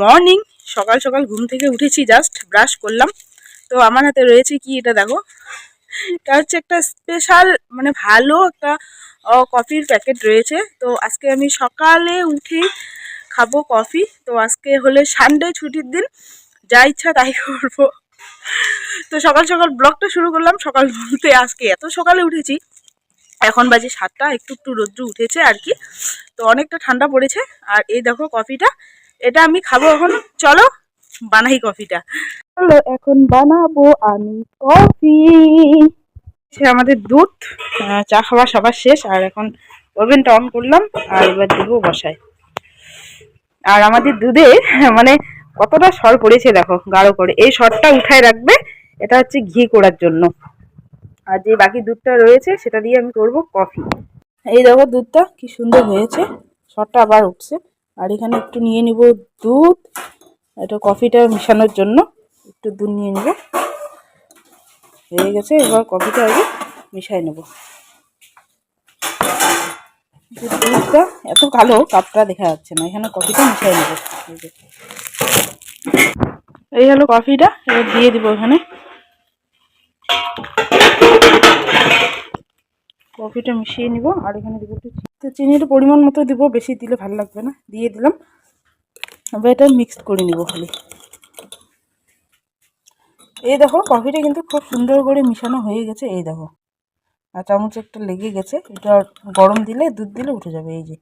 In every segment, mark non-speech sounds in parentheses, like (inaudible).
Morning সকাল সকাল ঘুম থেকে উঠেছি জাস্ট ব্রাশ করলাম। তো আমার হাতে রয়েছে কি এটা দেখো? এটা হচ্ছে একটা স্পেশাল মানে ভালো একটা কফির প্যাকেট রয়েছে। তো আজকে আমি সকালে উঠে খাব কফি তো আজকে হলে সানডে ছুটির দিন, যা ইচ্ছা তাই করব। তো সকাল সকাল ব্লগটা শুরু করলাম। সকাল বলতে আজকে এত সকালে উঠেছি। এখন বাজে সাতটা, একটু একটু রোদ্রু উঠেছে আর কি। তো অনেকটা ঠান্ডা পড়েছে। আর এই দেখো কফিটা এটা আমি খাব এখন। চলো, বানাই কফিটা। চলো, এখন বানাবো আমি কফি। সে আমাদের দুধ চা খাওয়া সবার শেষ, আর এখন ওভেনটা অন করলাম, আর এবার দেবো বসায় আর আমাদের দুধে মানে কতটা সর পড়েছে দেখো, গাঢ় করে। এই সরটা উঠায় রাখবে, এটা হচ্ছে ঘি করার জন্য। আর যে বাকি দুধটা রয়েছে, সেটা দিয়ে আমি করব কফি। এই দেখো দুধটা কি সুন্দর হয়েছে, সরটা আবার উঠছে। এখানে একটু নিয়ে নিব দুধ এটা কফিটা মেশানোর জন্য একটু দুধ নিয়ে নিব। হয়ে গেছে, এবার কফিটা আগে মিশাই নেব। দুধটা এত কালো, কাপটা দেখা যাচ্ছে না, এখানে কফিটা মিশাই নেব। এই হলো কফিটা এবার দিয়ে দিব এখানে কফিটা মিশিয়ে নিব আর এখানে দিব একটু তো চিনির পরিমাণ মতো দিব, বেশি দিলে ভালো লাগবে না, দিয়ে দিলাম। এবার এটা মিক্সড করে নিব খালি। এই দেখো, কফিটা কিন্তু খুব সুন্দর করে মিশানো হয়ে গেছে, এই দেখো। আর চামচ একটা লেগে গেছে, এটা গরম দিলে, দুধ দিলে উঠে যাবে, এই যে।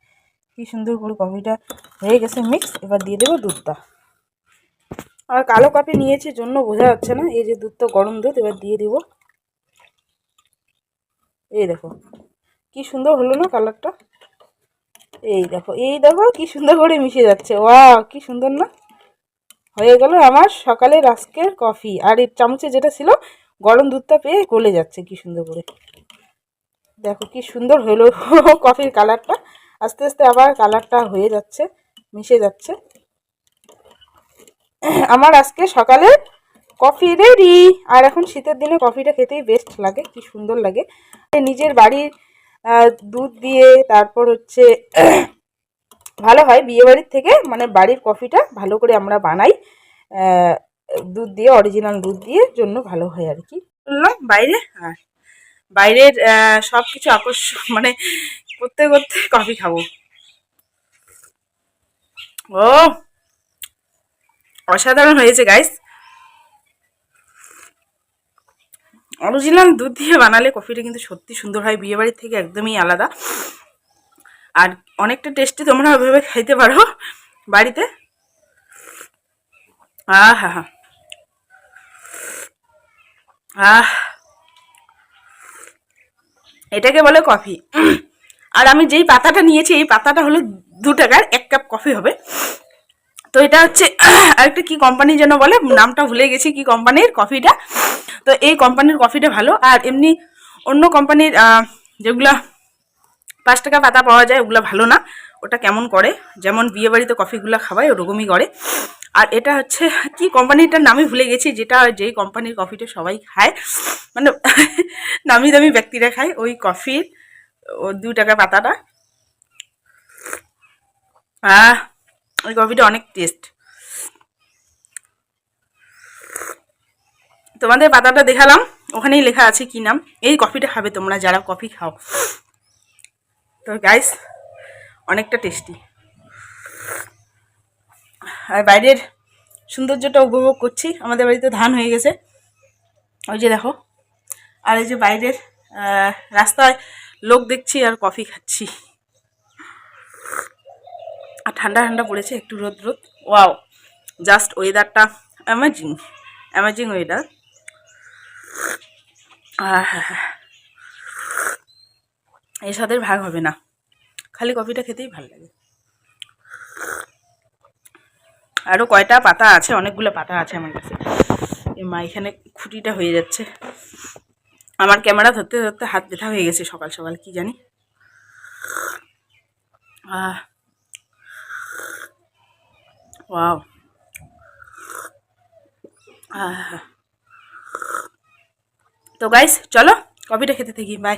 কি সুন্দর করে কফিটা হয়ে গেছে মিক্স এবার দিয়ে দেবো দুধটা। আর কালো কফি নিয়েছি, জন্য বোঝা যাচ্ছে না, এই যে দুধটা গরম দুধ, এবার দিয়ে দিব। এই দেখো, কি সুন্দর হলো না কালারটা? এই দেখো এই দেখো, কি সুন্দর করে মিশে যাচ্ছে। ওয়া কি সুন্দর না? হয়ে গেল আমার সকালের আজকের কফি। আর এর চামচে যেটা ছিল, গরম দুধটা পেয়ে গলে যাচ্ছে, কি সুন্দর করে। দেখো, কি সুন্দর হলো (laughs) কফির কালারটা। আস্তে আস্তে আবার কালারটা হয়ে যাচ্ছে, মিশে যাচ্ছে। আমার আজকে সকালে কফি রেডি আর এখন শীতের দিনে কফিটা খেতেই বেস্ট লাগে, কি সুন্দর লাগে। নিজের বাড়ির দুধ দিয়ে তারপর হচ্ছে, (clears throat) ভালো হয়। বিয়ে বাড়ির থেকে মানে বাড়ির কফিটা ভালো করে আমরা বানাই। দুধ দিয়ে অরিজিনাল দুধ দিয়ে জন্য ভালো হয় আর কি। বললাম, বাইরে? আর বাইরের সব কিছু আকর্ষণ মানে করতে করতে কফি খাব। ও, অসাধারণ হয়েছে গাইস অরিজিনাল দুধ দিয়ে বানালে কফিটা কিন্তু সত্যি সুন্দর হয়। বিয়ে বাড়ির থেকে একদমই আলাদা। আর অনেকটা টেস্টি তোমরা ওইভাবে খাইতে পারো বাড়িতে। আহ হা হা আহ। এটাকে বলে কফি। আর আমি যেই পাতাটা নিয়েছি, এই পাতাটা হলো দু টাকার এক কাপ কফি হবে। তো এটা হচ্ছে আরেকটা কি কোম্পানি যেন বলে, নামটা ভুলে গেছি কি কোম্পানির কফিটা। তো এই কোম্পানির কফিটা ভালো। আর এমনি অন্য কোম্পানির যেগুলা পাঁচ টাকা পাতা পাওয়া যায়, ওগুলো ভালো না। ওটা কেমন করে? যেমন বিয়ে বাড়িতে কফিগুলো খাওয়ায়, ওরকমই করে। আর এটা হচ্ছে, কি কোম্পানিটার নামই ভুলে গেছি, যেটা যেই কোম্পানির কফিটা সবাই খায়। মানে (laughs) নামি দামি ব্যক্তিরা খায়, ওই কফির ও দু টাকা পাতাটা। ওই কফিটা অনেক টেস্ট তোমাদের পাতাটা দেখালাম, ওখানেই লেখা আছে কি নাম। এই কফিটা খাবে তোমরা, যারা কফি খাও। তো গাইস অনেকটা টেস্টি আর বাইরের সৌন্দর্যটা উপভোগ করছি। আমাদের বাড়িতে ধান হয়ে গেছে। ওই যে দেখো। আর এই যে বাইরের রাস্তায় লোক দেখছি আর কফি খাচ্ছি। আর ঠান্ডা ঠান্ডা পড়েছে, একটু রোদ রোদ। ওয়াও জাস্ট ওয়েদারটা অ্যামাজিং অ্যামাজিং ওয়েদার এর সাথে ভাগ হবে না। খালি কফিটা খেতেই ভালো লাগে। আরও কয়টা পাতা আছে? অনেকগুলো পাতা আছে আমার কাছে। মা, এখানে খুঁটিটা হয়ে যাচ্ছে। আমার ক্যামেরা ধরতে ধরতে হাত ব্যথা হয়ে গেছে সকাল সকাল, কি জানি। ওয়াও। আহ তো গাইস চলো কফিটা খেতে থাকি বাই